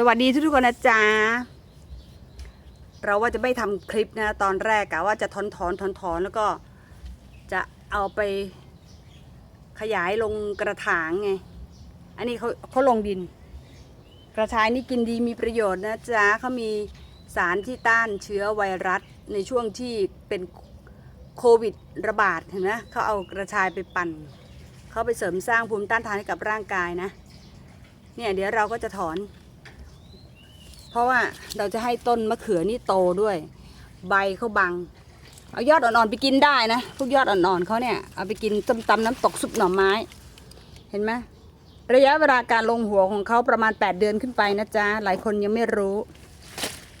สวัสดีทุกๆคนนะจ๊ะ เราว่าจะไม่ทำคลิปนะตอนแรกกะว่าจะถอนถอนถอนถอนแล้วก็จะเอาไปขยายลงกระถางไง อันนี้เขาเขาลงดิน กระชายนี่กินดีมีประโยชน์นะจ๊ะเขามีสารที่ต้านเชื้อไวรัสในช่วงที่เป็นโควิดระบาดเห็นไหมเขาเอากระชายไปปั่น เขาไปเสริมสร้างภูมิต้านทานให้กับร่างกายนะ เนี่ยเดี๋ยวเราก็จะถอน เพราะว่าเราจะให้ต้นมะเขือนี่โตด้วย ใบเขาบัง เอายอดอ่อนๆไปกินได้นะ พวกยอดอ่อนๆเขาเนี่ยเอาไปกินต้มตำน้ำตกซุปหน่อไม้ เห็นไหมระยะเวลาการลงหัวของเขาประมาณ 8 เดือนขึ้นไปนะจ๊ะ หลายคนยังไม่รู้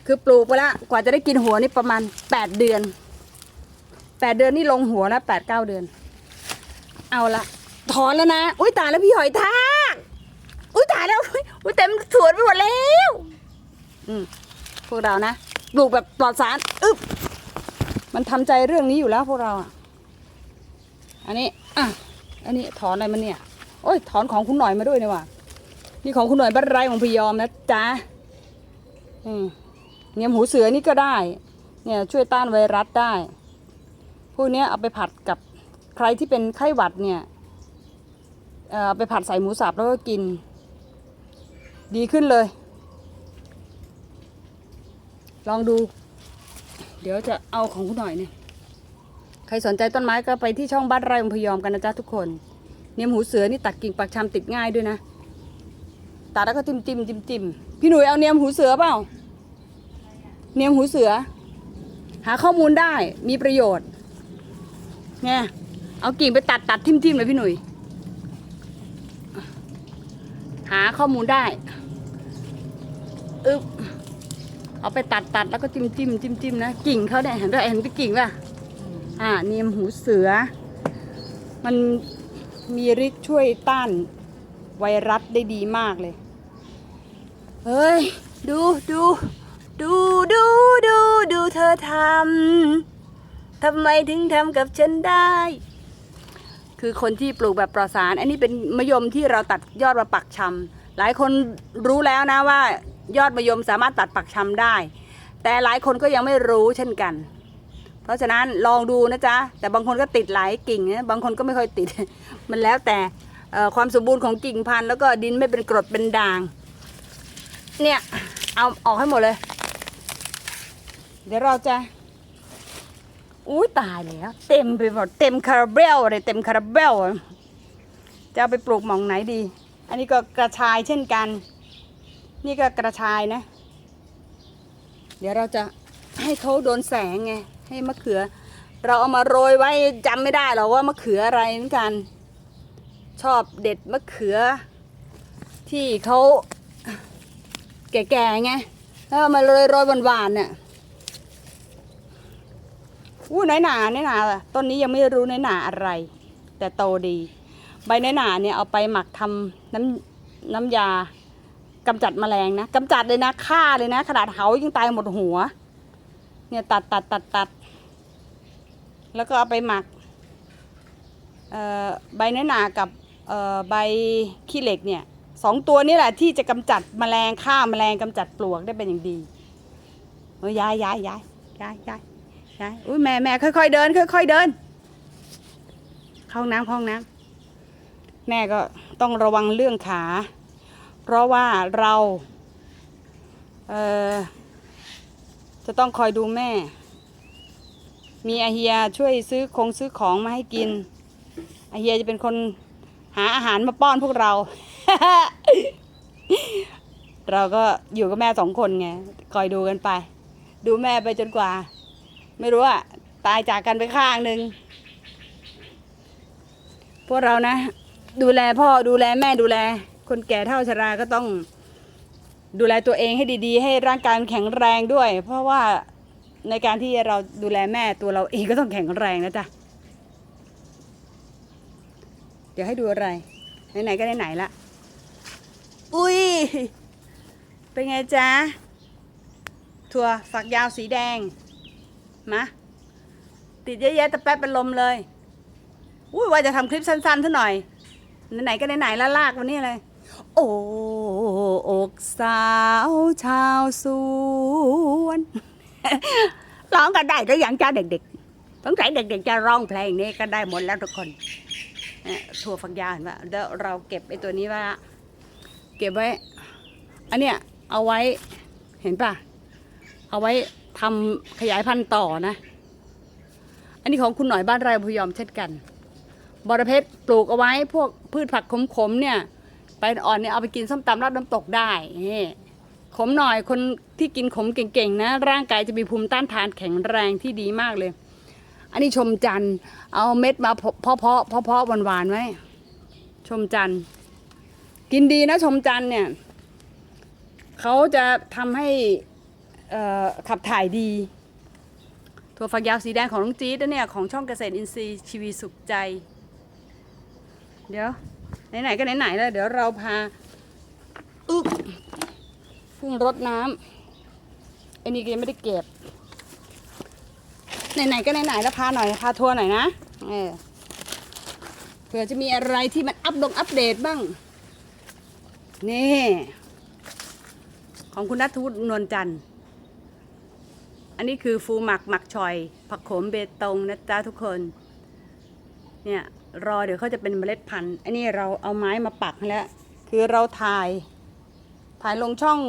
คือปลูกไปละกว่าจะได้กินหัวนี่ประมาณ 8 เดือน 8 เดือนนี่ลงหัวแล้ว8 9เก้าเดือน เอาละถอนแล้วนะ อุ้ยตายแล้วพี่หอยทากอุ้ยตายแล้วอุ้ยเต็มสวนไปหมดแล้ว อืมพวกเรานะปลูกแบบปลอดสารอึบมันทำใจเรื่องนี้อยู่แล้วพวกเราอะ อันนี้อะอันนี้ถอนอะไรมันเนี่ย โอ้ยถอนของคุณหน่อยมาด้วยนี่ว่ะนี่ของคุณหน่อยบัตรไรของพยอมนะจ๊ะอืมเนียมหูเสือนี่ก็ได้ เนี่ยช่วยต้านไวรัสได้พวกเนี้ยเอาไปผัดกับใครที่เป็นไข้หวัดเนี่ยเอาไปผัดใส่หมูสับแล้วก็กิน ดีขึ้นเลย ลองดู เดี๋ยวจะเอาของคุณหน่อยเนี่ยใครสนใจต้นไม้ก็ไปที่ช่องบ้านไร่อพยอมกันนะจ๊ะทุกคน เนียมหูเสือนี่ตัดกิ่งปักชำติดง่ายด้วยนะตัดแล้วก็จิ้มจิ้มจิ้มจิ้มพี่หนุ่ยเอาเนียมหูเสือเปล่า เนียมหูเสือ หาข้อมูลได้มีประโยชน์ไงเอากิ่งไปตัดตัดทิ่มทิ่มเลยพี่หนุ่ยหาข้อมูลได้อึ๊บ เอาไปตัดตัดแล้วก็จิ้มจิ้มจิ้มจิ้มนะกิ่งเขาเนี่ยเห็นด้วยเห็นเป็นกิ่งป่ะอ่าเนียมหูเสือ มันมีฤทธิ์ช่วยต้านไวรัสได้ดีมากเลย เฮ้ย ดูดูดูดูดูดูเธอทำทำไมถึงทำกับฉันได้ คือคนที่ปลูกแบบปลอดสาร อันนี้เป็นมะยมที่เราตัดยอดมาปักชำหลายคนรู้แล้วนะว่า ยอดมะยมสามารถตัดปักชำได้ แต่หลายคนก็ยังไม่รู้เช่นกัน เพราะฉะนั้นลองดูนะจ๊ะ แต่บางคนก็ติดหลายกิ่งนะบางคนก็ไม่ค่อยติด มันแล้วแต่ความสมบูรณ์ของกิ่งพันธุ์แล้วก็ดินไม่เป็นกรดเป็นด่าง เนี่ยเอาออกให้หมดเลย เดี๋ยวเราจะอุ้ยตายแล้วเต็มไปหมดเต็มคาราเบลเลยเต็มคาราเบลจะเอาไปปลูกหมองไหนดี อันนี้ก็กระชายเช่นกัน นี่ก็กระชายนะ เดี๋ยวเราจะให้เขาโดนแสงไง ให้มะเขือ เราเอามาโรยไว้จำไม่ได้หรอกว่ามะเขืออะไรเหมือนกัน ชอบเด็ดมะเขือ ที่เขาแก่ๆไงแล้วมาโรยโรยหวานๆเนี่ยอู้น้อยหนาน้อยหนาต้นนี้ยังไม่รู้น้อยหนาอะไร แต่โตดี ใบน้อยหนาเนี่ยเอาไปหมักทำน้ำน้ำยา กำจัดแมลงนะกำจัดเลยนะฆ่าเลยนะ ขนาดเหายังตายหมดหัว เนี่ยตัดตัดตัดตัด แล้วก็เอาไปหมักใบเนื้อหนากับใบขี้เหล็กเนี่ยสองตัวนี่แหละที่จะกำจัดแมลงฆ่าแมลงกำจัดปลวกได้เป็นอย่างดีเออย้ายย้ายย้ายย้ายย้ายย้ายอุ้ยแม่แม่ค่อยๆเดิน ค่อยๆเดินเข้าน้ำเข้าห้องน้ำแม่ก็ต้องระวังเรื่องขา เพราะว่าเราเออจะต้องคอยดูแม่ มีอาเฮียช่วยซื้อคงซื้อของมาให้กิน อาเฮียจะเป็นคนหาอาหารมาป้อนพวกเรา เราก็อยู่กับแม่สองคนไง คอยดูกันไป ดูแม่ไปจนกว่า ไม่รู้อะตายจากกันไปข้างหนึ่งพวกเรานะ ดูแลพ่อดูแลแม่ดูแล คนแก่เท่าชราก็ต้องดูแลตัวเองให้ดีๆ ให้ร่างกายมันแข็งแรงด้วย เพราะว่าในการที่เราดูแลแม่ตัวเราเองก็ต้องแข็งแรงนะจ๊ะ เดี๋ยวให้ดูอะไร ไหนๆก็ไหนๆละ อุ้ย เป็นไงจ๊ะ ถั่วฝักยาวสีแดง มาติดเยอะแยะแต่แป๊บเป็นลมเลย อุ้ยว่าจะทำคลิปสั้นๆซะหน่อย ไหนๆก็ไหนๆแล้วลากวันนี้เลย โอ้อกสาวชาวสวนร้องกันได้หรือยังจ้าเด็กๆสงสัยเด็กๆจะร้องเพลงนี้ก็ได้หมดแล้วทุกคนเนี่ยถั่วฝักยาวเห็นปะเดี๋ยวเราเก็บไอ้ตัวนี้ว่า เก็บไว้ อันเนี้ยเอาไว้เห็นปะเอาไว้ทำขยายพันธุ์ต่อนะ อันนี้ของคุณหน่อยบ้านไร่พยอมเช่นกันบรเพชรปลูกเอาไว้พวกพืชผักขมๆเนี่ย ไปอ่อนเนี่ยเอาไปกินส้มตำราดน้ำตกได้ขมหน่อยคนที่กินขมเก่งๆนะ ร่างกายจะมีภูมิต้านทานแข็งแรงที่ดีมากเลย อันนี้ชมจันเอาเม็ดมาเพาะเพาะเพาะเพาะหวานๆไว้ชมจันกินดีนะชมจันเนี่ยเขาจะทำให้ขับถ่ายดีถั่วฝักยาวสีแดงของน้องจี๊ดนะเนี่ย ของช่องเกษตรอินทรีย์ชีวีสุขใจ เดี๋ยว ไหนๆก็ไหนๆแล้วเดี๋ยวเราพาอึ๊บเพิ่งรดน้ำไอ้นี่ก็ยังไม่ได้เก็บ ไหนๆก็ไหนๆแล้วพาหน่อยพาทัวร์หน่อยนะเออเผื่อจะมีอะไรที่มันอัปดงอัปเดตบ้าง นี่ ของคุณนัทวุฒินวลจันทร์ อันนี้คือฟูหมักหมักชอย ผักโขมเบตงนะจ๊ะทุกคน เนี่ย รอเดี๋ยวเขาจะเป็นเมล็ดพันธุ์ อันนี้เราเอาไม้มาปักแล้ว คือเราถ่าย ถ่ายลงช่อง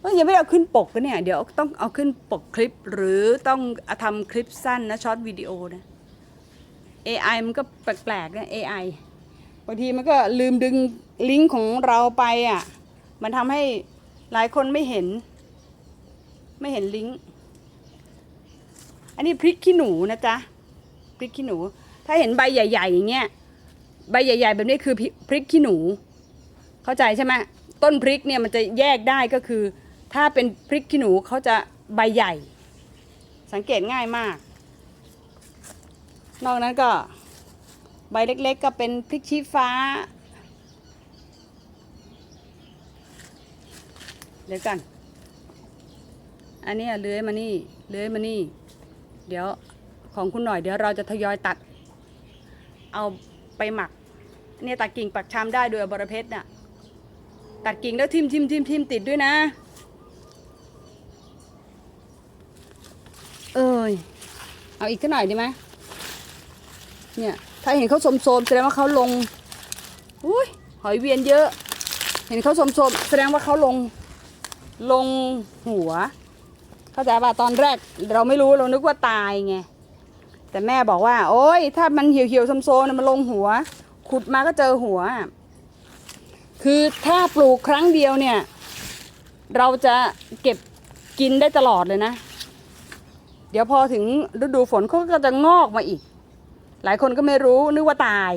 เอ้ยยังไม่เอาขึ้นปกกันเนี่ย เดี๋ยวต้องเอาขึ้นปกคลิป หรือต้องอาทำคลิปสั้นนะช็อตวิดีโอนะ AI มันก็แปลกๆนะ AI บางทีมันก็ลืมดึงลิงก์ของเราไปอะ มันทำให้หลายคนไม่เห็น ไม่เห็นลิงก์ อันนี้พริกขี้หนูนะจ๊ะ พริกขี้หนู ถ้าเห็นใบใหญ่ ๆ อย่างเงี้ยใบใหญ่ ๆ แบบนี้คือพริกขี้หนู เข้าใจใช่ไหมต้นพริกเนี่ยมันจะแยกได้ก็คือ ถ้าเป็นพริกขี้หนูเขาจะใบใหญ่ สังเกตง่ายมาก นอกนั้นก็ใบเล็กๆ ก็เป็นพริกชี้ฟ้า เดี๋ยวกัน อันนี้เลื้อยมานี่ เลื้อยมานี่ เดี๋ยวของคุณหน่อยเดี๋ยวเราจะทยอยตัด เอาไปหมักเนี่ยตัดกิ่งปักชามได้โดยเอาบรเพชรน่ะตัดกิ่งแล้วทิมทิมทิมทิมติดด้วยนะ เอ้ยเอาอีกสักหน่อยดีไหมเนี่ยถ้าเห็นเขาโสมๆแสดงว่าเขาลงอุ้ยหอยเวียนเยอะ เห็นเขาโสมๆแสดงว่าเขาลงลงหัว เข้าใจป่ะตอนแรกเราไม่รู้เรานึกว่าตายไง แต่แม่บอกว่า โอ๊ยถ้ามันเหี่ยวๆโซมๆเนี่ยมันลงหัว ขุดมาก็เจอหัว คือถ้าปลูกครั้งเดียวเนี่ย เราจะเก็บกินได้ตลอดเลยนะ เดี๋ยวพอถึงฤดูฝนเขาก็จะงอกมาอีก หลายคนก็ไม่รู้นึกว่าตาย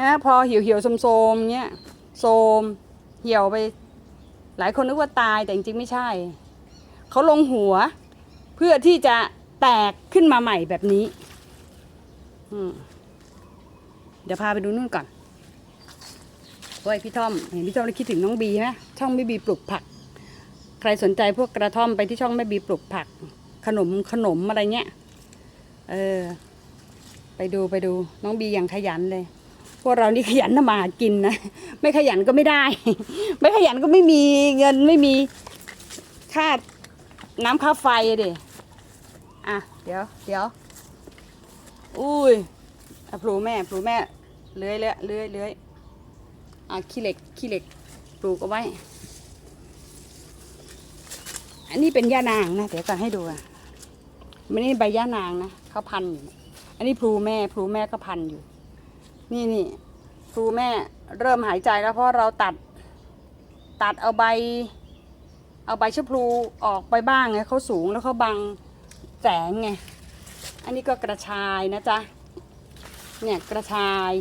ฮะพอเหี่ยวเหี่ยวๆโซมๆเงี้ยโซมเหี่ยวไป หลายคนนึกว่าตายแต่จริงๆไม่ใช่ เขาลงหัวเพื่อที่จะแตกขึ้นมาใหม่แบบนี้ เดี๋ยวพาไปดูนู่นก่อนโอ้ยพี่ทอม เห็นพี่ทอมแล้คิดถึงน้องบีไหมช่องแม่บีปลูกผัก ใครสนใจพวกกระท่อมไปที่ช่องแม่บีปลูกผัก ขนมขนมอะไรเงี้ย เออ ไปดูไปดูน้องบีอย่างขยันเลย พวกเรานี่ขยันทำมาหากินนะ ไม่ขยันก็ไม่ได้ ไม่ขยันก็ไม่มีเงินไม่มีค่าน้ำค่าไฟดิอะ เดี๋ยว เดี๋ยว อุ้ยอะปลูแม่ปลูแม่เลื้อยเลยเลื้อยเลื้อยอะขี้เหล็กขี้เหล็กปลูกเอาไว้ อันนี้เป็นย่านางนะเดี๋ยวกันให้ดูอะมันนี่ใบย่านางนะเขาพันอยู่ อันนี้พลูแม่พลูแม่ก็พันอยู่ นี่นี่พลูแม่เริ่มหายใจแล้วเพราะเราตัด ตัดเอาใบ เอาใบชะพลูออกไปบ้างไงเขาสูงแล้วเขาบังแสงไง อันนี้ก็กระชายนะจ๊ะ เนี่ยกระชาย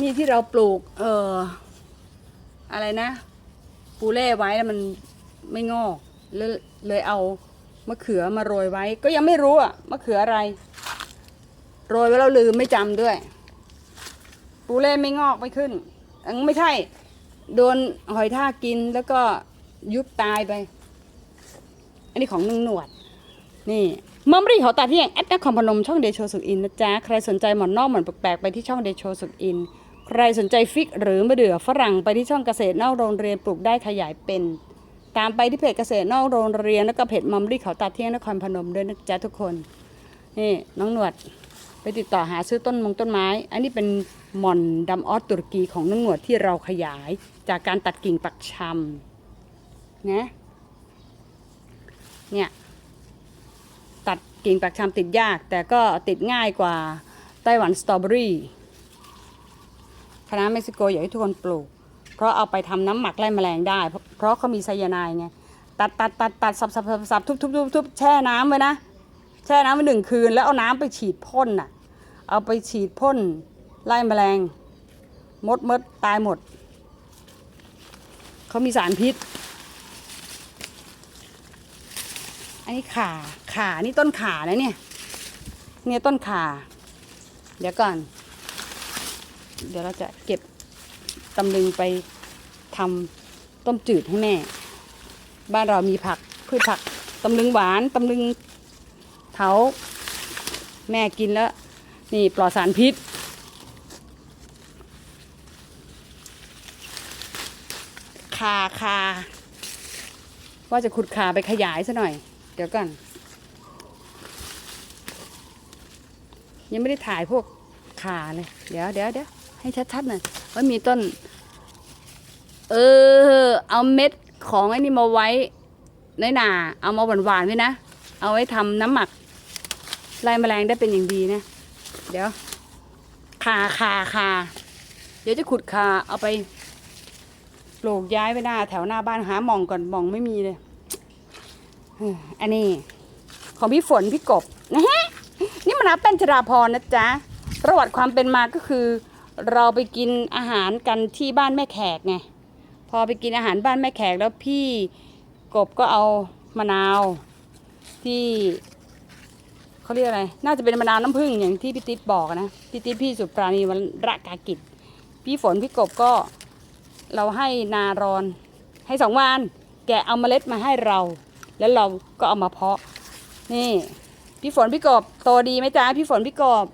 นี่ที่เราปลูก เอออะไรนะ ปูเล่ไว้แล้วมันไม่งอกเลยเลยเอามะเขือมาโรยไว้ ก็ยังไม่รู้อะมะเขืออะไร โรยไว้แล้วลืมไม่จำด้วย ปูเล่ไม่งอกไม่ขึ้นอันไม่ใช่ โดนหอยทากกินแล้วก็ยุบตายไป อันนี้ของนึงหนวด นี่มัมรีเขาตัดที่ย่างแอดนครพนมช่องเดโชสุกอินนะจ๊ะ ใครสนใจหมอนนอกหมอนแปลกๆไปที่ช่องเดโชสุกอิน ใครสนใจฟิกหรือมะเดื่อฝรั่งไปที่ช่องเกษตรนอกโรงเรียนปลูกได้ขยายเป็น ตามไปที่เพจเกษตรนอกโรงเรียนแล้วก็เพจมัมรี่เขาตาเที่ยงนครพนมด้วยนะจ๊ะทุกคนนี่น้องหนวดไปติดต่อหาซื้อต้นมงต้นไม้ อันนี้เป็นหม่อนดำออสตุรกีของน้องหนวดที่เราขยายจากการตัดกิ่งปักชำนะเนี่ย กิ่งปักชำติดยาก แต่ก็ติดง่ายกว่าไต้หวันสตรอเบอรี่คณะเม็กซิโกอยากให้ทุกคนปลูก เพราะเอาไปทำน้ำหมักไล่แมลงได้ เพราะเขามีไซยาไนด์ไงตัดตัดตัดตัดสับสับสับสับทุบทุบทุบทุบแช่น้ำไว้นะ แช่น้ำไว้หนึ่งคืน แล้วเอาน้ำไปฉีดพ่นน่ะ เอาไปฉีดพ่นไล่แมลง มดมดตายหมด เขามีสารพิษ อันนี้ขาขานี่ต้นขานะเนี่ย เนี่ยต้นขา เดี๋ยวก่อน เดี๋ยวเราจะเก็บตำลึงไปทำต้มจืดให้แม่ บ้านเรามีผักพืชผักตำลึงหวานตำลึงเถาแม่กินแล้ว นี่ปลอดสารพิษ คาคาว่าจะขุดขาไปขยายซะหน่อย ดี๋ยวก่อน ยังไม่ได้ถ่ายพวกขาเลย เดี๋ยวเดี๋ยวเดี๋ยวให้ชัดๆหน่อยว่ามีต้น เออ เอาเม็ดของไอ้นี่มาไว้ในนาเอามาหวานๆไว้นะ เอาไว้ทำน้ำหมักไล่แมลงได้เป็นอย่างดีนะ เดี๋ยวคาคาคาเดี๋ยวจะขุดคาเอาไปปลูกย้ายไว้หน้าแถวหน้าบ้านหาหมองก่อนหมองไม่มีเลย อันนี้ของพี่ฝนพี่กบนะฮะนี่มันนับเป็นชราพรนะจ๊ะประวัติความเป็นมาก็คือ เราไปกินอาหารกันที่บ้านแม่แขกไงพอไปกินอาหารบ้านแม่แขกแล้วพี่กบก็เอามะนาวที่เขาเรียกอะไร น่าจะเป็นมะนาวน้ำผึ้งอย่างที่พี่ติ๊ดบอกนะพี่ติ๊ดพี่สุปราณีวันระกากิจ พี่ฝนพี่กบก็เราให้นารอนให้สองวัน แกเอาเมล็ดมาให้เรา แล้วเราก็เอามาเพาะ นี่ พี่ฝนพี่กบโตดีไหมจ๊ะพี่ฝนพี่กบ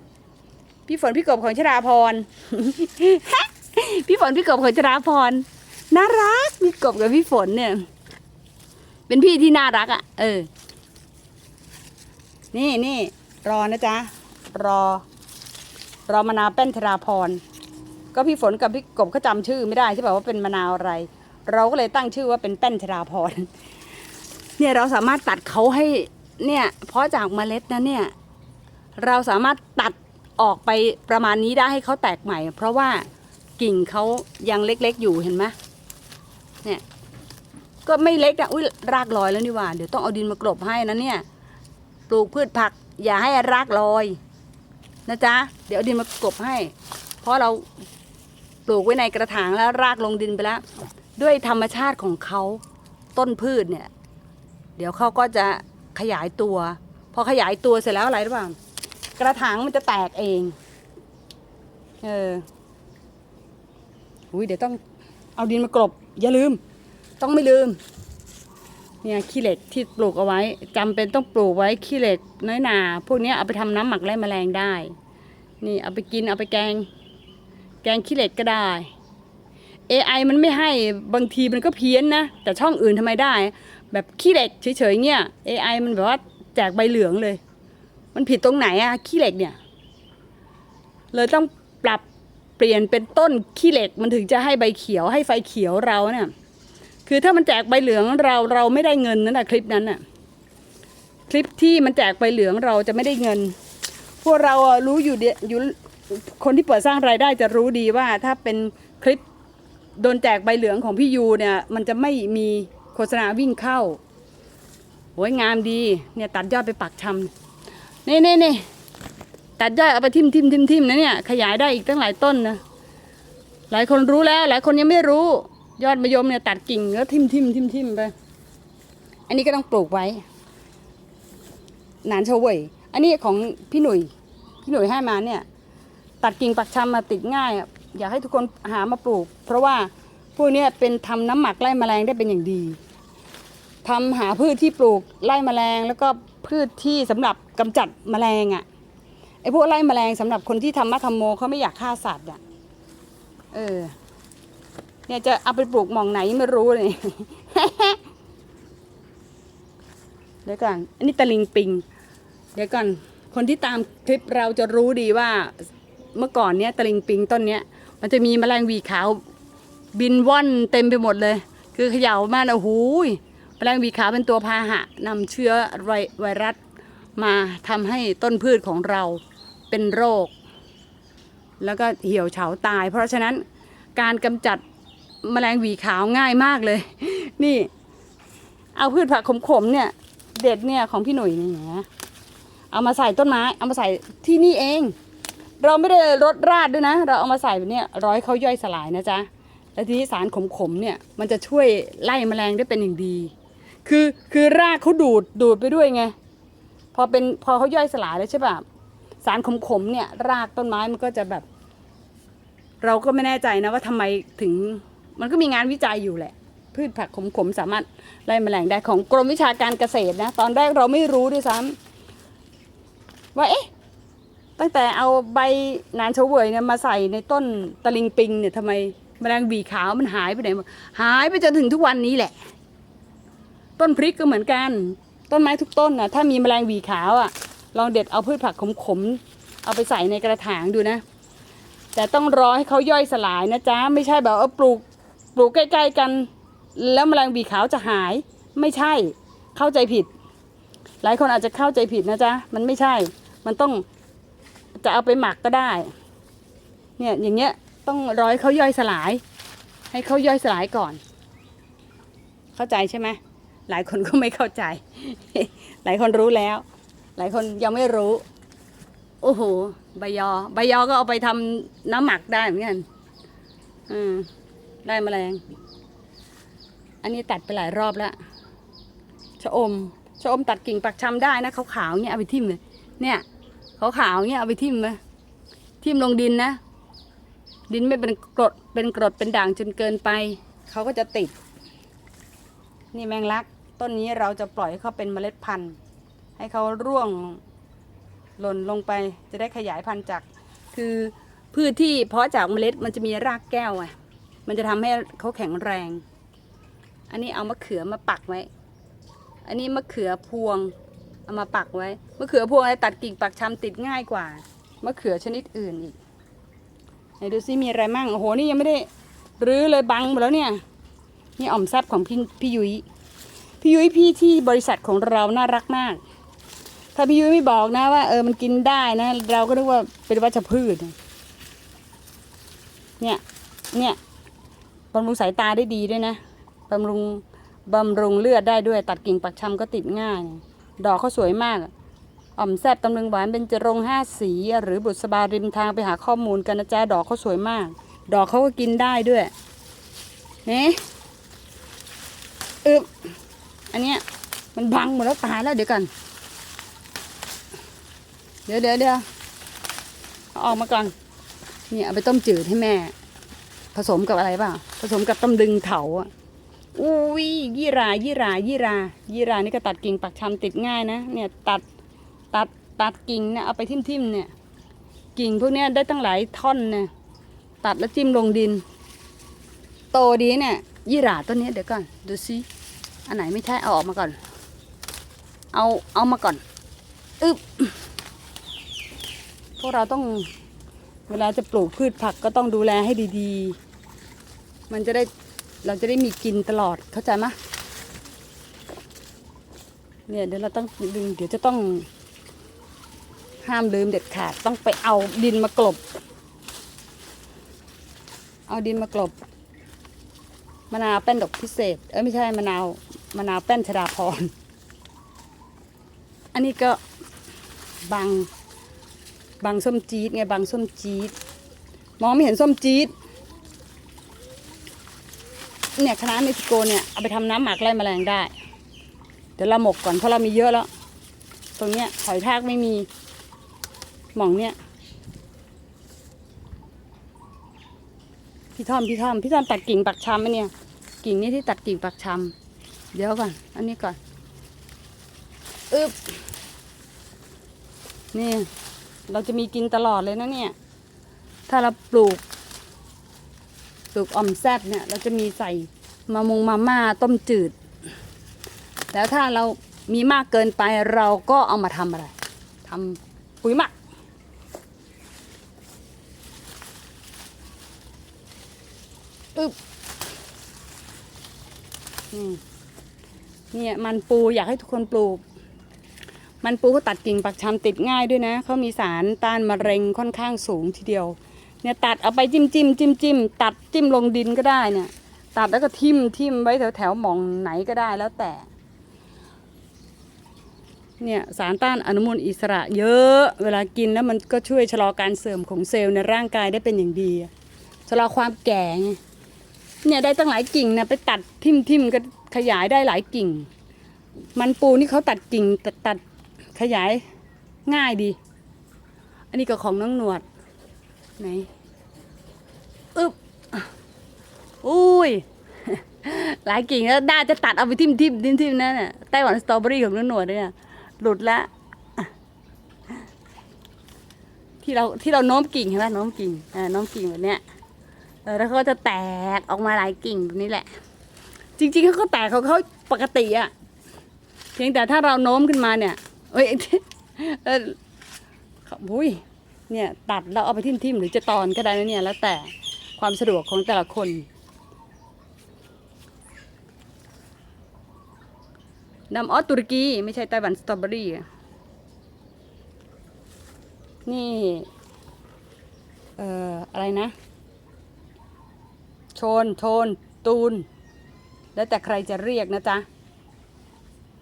พี่ฝนพี่กบของชราพร พี่ฝนพี่กบของชราพรน่ารักพี่กบกับพี่ฝนเนี่ย เป็นพี่ที่น่ารักอะ่ะ เออ นี่นี่รอนะจ๊ะ รอ รอมะนาวแป้นชราพร ก็พี่ฝนกับพี่กบเขาจำชื่อไม่ได้ใช่ป่ะว่าเป็นมะนาวอะไร เราก็เลยตั้งชื่อว่าเป็นแป้นชราพร เนี่ยเราสามารถตัดเขาให้เนี่ยเพราะจากเมล็ดนะเนี่ยเราสามารถตัดออกไปประมาณนี้ได้ให้เขาแตกใหม่ เพราะว่ากิ่งเขายังเล็กๆอยู่เห็นไหมเนี่ยก็ไม่เล็กนะอุ้ยรากลอยแล้วนี่ว่าเดี๋ยวต้องเอาดินมากลบให้นะเนี่ยปลูกพืชผัก อย่าให้รากลอยนะจ๊ะเดี๋ยวดินมากลบให้ เพราะเราปลูกไว้ในกระถางแล้วรากลงดินไปแล้ว ด้วยธรรมชาติของเขาต้นพืชเนี่ย เดี๋ยวเขาก็จะขยายตัว พอขยายตัวเสร็จแล้วอะไรรือเปล่ากระถางมันจะแตกเอง เอออุ้ยเดี๋ยวต้องเอาดินมากรบ อย่าลืม ต้องไม่ลืม เนี่ยขี้เหล็กที่ปลูกเอาไว้จำเป็นต้องปลูกไว้ขี้เหล็กน้อยหนา พวกนี้เอาไปทำน้ำหมักไล่แมลงได้ นี่เอาไปกินเอาไปแกง แกงขี้เหล็กก็ได้ AI มันไม่ให้บางทีมันก็เพี้ยนนะ แต่ช่องอื่นทำไมได้ แบบขี้เหล็กเฉยๆเงี้ย AI มันแบบว่าแจกใบเหลืองเลย มันผิดตรงไหนอะขี้เหล็กเนี่ย เลยต้องปรับเปลี่ยนเป็นต้นขี้เหล็กมันถึงจะให้ใบเขียวให้ไฟเขียวเราเนี่ยคือถ้ามันแจกใบเหลืองเราเราไม่ได้เงินนั่นแหะคลิปนั้นน่ะคลิปที่มันแจกใบเหลืองเราจะไม่ได้เงิน พวกเรารู้อยู่เดียอยู่คนที่เปิดสร้างรายได้จะรู้ดีว่าถ้าเป็นคลิปโดนแจกใบเหลืองของพี่ยูเนี่ย มันจะไม่มี โฆษณาวิ่งเข้าโอ้ยงามดี เนี่ยตัดยอดไปปักชำนี่นี่นี่ตัดยอดเอาไปทิมทิมทิมทิมนะเนี่ยขยายได้อีกตั้งหลายต้นนะหลายคนรู้แล้ว หลายคนยังไม่รู้ ยอดมะยมเนี่ยตัดกิ่งแล้วทิมทิมทิมทิมไป อันนี้ก็ต้องปลูกไว้หนานโชวยอันนี้ของพี่หนุ่ยพี่หนุ่ยให้มาเนี่ย ตัดกิ่งปักชำมาติดง่ายอะอยากให้ทุกคนหามาปลูก เพราะว่าพวกนี้เป็นทำน้ำหมักไล่แมลงได้เป็นอย่างดี ทำหาพืชที่ปลูกไล่แมลง แล้วก็พืชที่สำหรับกำจัดแมลงอะ่ะไอ้พวกไล่แมลงสำหรับคนที่ทำมัทำโมเขาไม่อยากฆ่าสัตว์อะเออ เนี่ยจะเอาไปปลูกหมองไหนไม่รู้เลยเดี๋ยวก่อนอันนี้ตะลิงปิง เดี๋ยวก่อน คนที่ตามคลิปเราจะรู้ดีว่าเมื่อก่อนเนี้ยตะลิงปิงต้นเนี้ย มันจะมีแมลงวีขาวบินว่อนเต็มไปหมดเลย คือเขย่ามันโอ้โหย แมลงวีขาวเป็นตัวพาหะนำเชื้อไวไวรัสมาทำให้ต้นพืชของเราเป็นโรค แล้วก็เหี่ยวเฉาตาย เพราะฉะนั้นการกำจัดแมลงวีขาวง่ายมากเลย นี่เอาพืชผักขมๆเนี่ย เด็ดเนี่ยของพี่หนุ่ยนี่นะเอามาใส่ต้นไม้ เอามาใส่ที่นี่เอง เราไม่ได้รดราดด้วยนะ เราเอามาใส่แบบเนี้ยร้อยเขาย่อยสลายนะจ๊ะแล้วทีนี้สารขมๆเนี่ยมันจะช่วยไล่แมลงได้เป็นอย่างดี คือคือรากเขาดูดดูดไปด้วยไง พอเป็นพอเขาย่อยสลายแล้วใช่ป่ะสารขมๆเนี่ย รากต้นไม้มันก็จะแบบ เราก็ไม่แน่ใจนะว่าทำไมถึง มันก็มีงานวิจัยอยู่แหละ พืชผักขมๆสามารถไล่แมลงได้ของกรมวิชาการเกษตรนะ ตอนแรกเราไม่รู้ด้วยซ้ำว่าเอ๊ะตั้งแต่เอาใบนานเฉวยเนี่ยมาใส่ในต้นตะลิงปิงเนี่ยทำไมแมลงหวีขาวมันหายไปไหนหมดหายไปจนถึงทุกวันนี้แหละ ต้นพริกก็เหมือนกัน ต้นไม้ทุกต้นนะถ้ามีแมลงหวีขาวอะ ลองเด็ดเอาพืชผักขมๆเอาไปใส่ในกระถางดูนะ แต่ต้องรอให้เขาย่อยสลายนะจ๊ะไม่ใช่แบบเอาปลูกปลูกใกล้ ๆกัน แล้วแมลงหวีขาวจะหายไม่ใช่เข้าใจผิด หลายคนอาจจะเข้าใจผิดนะจ๊ะมันไม่ใช่ มันต้องจะเอาไปหมักก็ได้ เนี่ยอย่างเงี้ยต้องรอให้เขาย่อยสลาย ให้เขาย่อยสลายก่อน เข้าใจใช่ไหม หลายคนก็ไม่เข้าใจ หลายคนรู้แล้ว หลายคนยังไม่รู้ โอ้โหใบยอใบยอก็เอาไปทำน้ำหมักได้เหมือนกันอืมได้แมลง อันนี้ตัดไปหลายรอบแล้วชะอมชะอมตัดกิ่งปักชำได้นะขาวๆเนี่ยเอาไปทิ่มเลยเนี่ยขาวๆเนี่ยเอาไปทิ่มไหมทิ่มลงดินนะ ดินไม่เป็นกรดเป็นกรดเป็นด่างจนเกินไป เขาก็จะติด นี่แมงลัก ต้นนี้เราจะปล่อยให้เขาเป็นเมล็ดพันธุ์ ให้เขาร่วงหล่นลงไปจะได้ขยายพันธุ์จาก คือพืชที่เพาะจากเมล็ดมันจะมีรากแก้วไงมันจะทำให้เขาแข็งแรง อันนี้เอามะเขือมาปักไว้ อันนี้มะเขือพวงเอามาปักไว้ มะเขือพวงอะไรตัดกิ่งปักชำติดง่ายกว่า มะเขือชนิดอื่นอีกไหนดูซิมีอะไรมั่ง โอ้โห นี่ยังไม่ได้รื้อเลยบังหมดแล้วเนี่ย นี่อ่อมแซบของพี่พี่ยุ้ย พี่ยุ้ยพี่ที่บริษัทของเราน่ารักมาก ถ้าพี่ยุ้ยไม่บอกนะว่าเออมันกินได้นะ เราก็นึกว่าเป็นวัชพืช เนี่ย เนี่ยบำรุงสายตาได้ดีด้วยนะบำรุงบำรุงเลือดได้ด้วย ตัดกิ่งปักชำก็ติดง่าย ดอกเขาสวยมากอ่อมแซบตำลึงหวานเป็นจรงห้าสี หรือบุษบาริมทางไปหาข้อมูลกันนะจ๊ะดอกเขาสวยมาก ดอกเขาก็กินได้ด้วยเนี่ยอึบ อันเนี้ยมันบังหมดแล้วตายแล้วเดี๋ยวกัน เดี๋ยวเดี๋ยวเดี๋ยวเอาออกมาก่อน เนี่ยเอาไปต้มจืดให้แม่ ผสมกับอะไรเปล่า ผสมกับต้มดึงเถาอะอุ้ยยี่รายี่รายี่รายี่รานี่ก็ตัดกิ่งปักชำติดง่ายนะ เนี่ยตัดตัดตัดกิ่งเนี่ยเอาไปทิ่มทิมๆเนี่ย กิ่งพวกเนี้ยได้ตั้งหลายท่อนเนี่ยตัดแล้วจิ้มลงดิน โตดีเนี่ยยี่ราต้นนี้เดี๋ยวก่อนดูซิ อันไหนไม่ใช่เอาออกมาก่อน เอาเอามาก่อนอึบพวกเราต้องเวลาจะปลูกพืชผักก็ต้องดูแลให้ดีๆ มันจะได้เราจะได้มีกินตลอดเข้าใจไหมเนี่ยเดี๋ยวเราต้องดึงเดี๋ยวจะต้อง ห้ามลืมเด็ดขาดต้องไปเอาดินมากลบ เอาดินมากลบมะนาวแป้นดอกพิเศษ เอ้ยไม่ใช่มะนาว มะนาวแป้นชดาพร อันนี้ก็บางบางส้มจี๊ดไงบางส้มจี๊ดมองไม่เห็นส้มจี๊ดเนี่ยคณะเม็กซิโกเนี่ยเอาไปทำน้ำหมักไล่แมลงได้ เดี๋ยวเราหมกก่อนเพราะเรามีเยอะแล้ว ตรงเนี้ยหอยทากไม่มีหม่องเนี้ยพี่ทอมพี่ทอมพี่ทอมตัดกิ่งปักชำไหมเนี่ย กิ่งนี้ที่ตัดกิ่งปักชำ เดี๋ยวก่อน อันนี้ก่อน อึบนี่ เราจะมีกินตลอดเลยนะเนี่ย ถ้าเราปลูก ปลูกอ่อมแซบเนี่ย เราจะมีใส่มะมงมาม่าต้มจืด แล้วถ้าเรามีมากเกินไปเราก็เอามาทำอะไรทำปุ๋ยหมักอึบนี่ เนี่ยมันปูอยากให้ทุกคนปลูก มันปูเขาตัดกิ่งปักชำติดง่ายด้วยนะเขามีสารต้านมะเร็งค่อนข้างสูงทีเดียว เนี่ยตัดเอาไปจิ้มจิ้มจิ้มจิ้มตัดจิ้มลงดินก็ได้เนี่ย ตัดแล้วก็ทิ่มทิ่มไว้แถวแถวหมองไหนก็ได้แล้วแต่ เนี่ยสารต้านอนุมูลอิสระเยอะ เวลากินแล้วมันก็ช่วยชะลอการเสื่อมของเซลล์ในร่างกายได้เป็นอย่างดีชะลอความแก่เนี่ยได้ตั้งหลายกิ่งนะไปตัดทิ่มทิ่มก็ ขยายได้หลายกิ่ง มันปูนี่เขาตัดกิ่งตัดตัดขยายง่ายดี อันนี้ก็ของน้องหนวดไหนอึ๊บอุ้ยหลายกิ่งแล้วน่าจะตัดเอาไปทิ่มทิ่มทิ่มทิ่มนั่นน่ะไต้หวันสตรอเบอรี่ของน้องหนวดเนี่ยหลุดละที่เราที่เราโน้มกิ่งเห็นไหมโน้มกิ่งอ่าโน้มกิ่งแบบเนี้ยเออแล้วก็จะแตกออกมาหลายกิ่งแบบนี้แหละ จริงๆเขาก็แตกของเขาปกติอะเพียงแต่ถ้าเราโน้มขึ้นมาเนี่ยเอ้ยเอออุ้ยเนี่ยตัดแล้วเอาไปทิ่มทิมๆหรือจะตอนก็ได้นะเนี่ยแล้วแต่ความสะดวกของแต่ละคนนำออสตุรกีไม่ใช่ไต้หวันสตรอเบอรี่นี่เอ่ออะไรนะ โชนโทนตูน แล้วแต่ใครจะเรียกนะจ๊ะ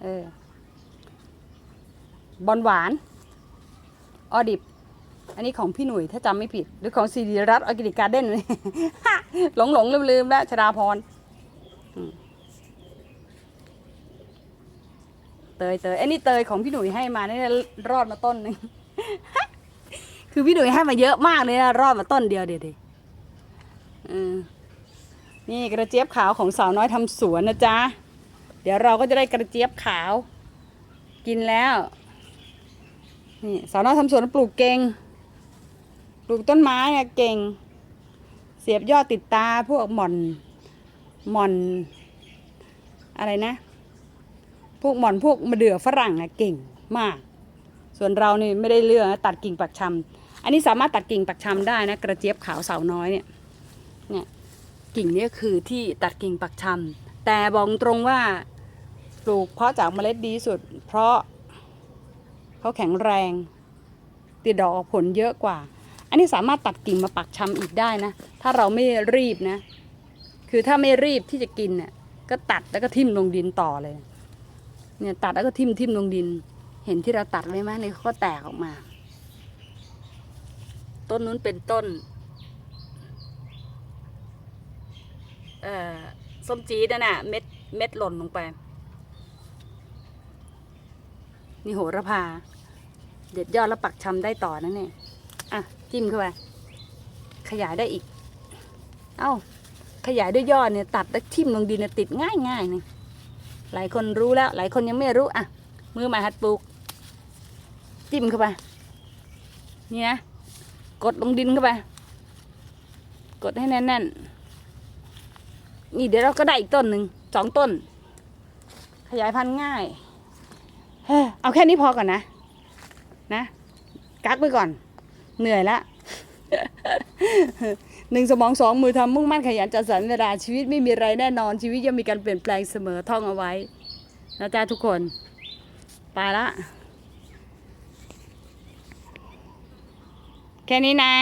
เออ บอลหวาน ออดิบ อันนี้ของพี่หนุ่ยถ้าจำไม่ผิด หรือของซีดีรัตออร์แกนิกการ์เด้นหลงหลงลืมลืมแล้วชดาพรเตยเตยอันนี้เตยของพี่หนุ่ยให้มาเนี่ยรอดมาต้นหนึง คือพี่หนุ่ยให้มาเยอะมากเลยนะรอดมาต้นเดียวเดียวดิอืม นี่กระเจี๊ยบขาวของสาวน้อยทำสวนนะจ๊ะ เดี๋ยวเราก็จะได้กระเจี๊ยบขาว กินแล้วนี่สาวน้อยทำสวนปลูกเก่ง ปลูกต้นไม้อะเก่ง เสียบยอดติดตาพวกหม่อนหม่อน อะไรนะ พวกหม่อนพวกมะเดื่อฝรั่งอะเก่งมาก ส่วนเรานี่ไม่ได้เรื่องนะตัดกิ่งปักชำอันนี้สามารถตัดกิ่งปักชำได้นะ กระเจี๊ยบขาวสาวน้อยเนี่ยเนี่ย กิ่งเนี้คือที่ตัดกิ่งปักชำแต่บอกตรงว่าปลูกเพาะจากเมล็ดดีสุด เพราะเขาแข็งแรง ติดดอกออกผลเยอะกว่า อันนี้สามารถตัดกิ่งมาปักชำอีกได้นะ ถ้าเราไม่รีบนะ คือถ้าไม่รีบที่จะกินเนี่ยก็ตัดแล้วก็ทิ่มลงดินต่อเลย เนี่ยตัดแล้วก็ทิ่มทิ่มลงดิน เห็นที่เราตัดไว้ไหมเนี่ยเขาก็แตกออกมา ต้นนู้นเป็นต้น เอ่อส้มจี๊ดนั่นน่ะเม็ดเม็ดหล่นลงไป นี่โหระพา เด็ดยอดแล้วปักชำได้ต่อนะเนี่ยอะ จิ้มเข้าไปขยายได้อีก เอ้า ขยายด้วยยอดเนี่ยตัดแล้วทิ่มลงดินติดง่ายง่ายเนี่ยหลายคนรู้แล้ว หลายคนยังไม่รู้อะมือใหม่หัดปลูก จิ้มเข้าไปนี่นะกดลงดินเข้าไป กดให้แน่นๆ นี่เดี๋ยวเราก็ได้อีกต้นหนึ่งสองต้น ขยายพันธุ์ง่ายเฮ้ยเอาแค่นี้พอก่อนนะ นะ กักไปก่อน เหนื่อยละหนึ่งสมองสองมือทำมุ่งมั่นขยันจัดสรรเวลาชีวิตไม่มีอะไรแน่นอนชีวิตย่อมมีการเปลี่ยนแปลงเสมอท่องเอาไว้นะจ๊ะทุกคน ไปละ แค่นี้นะ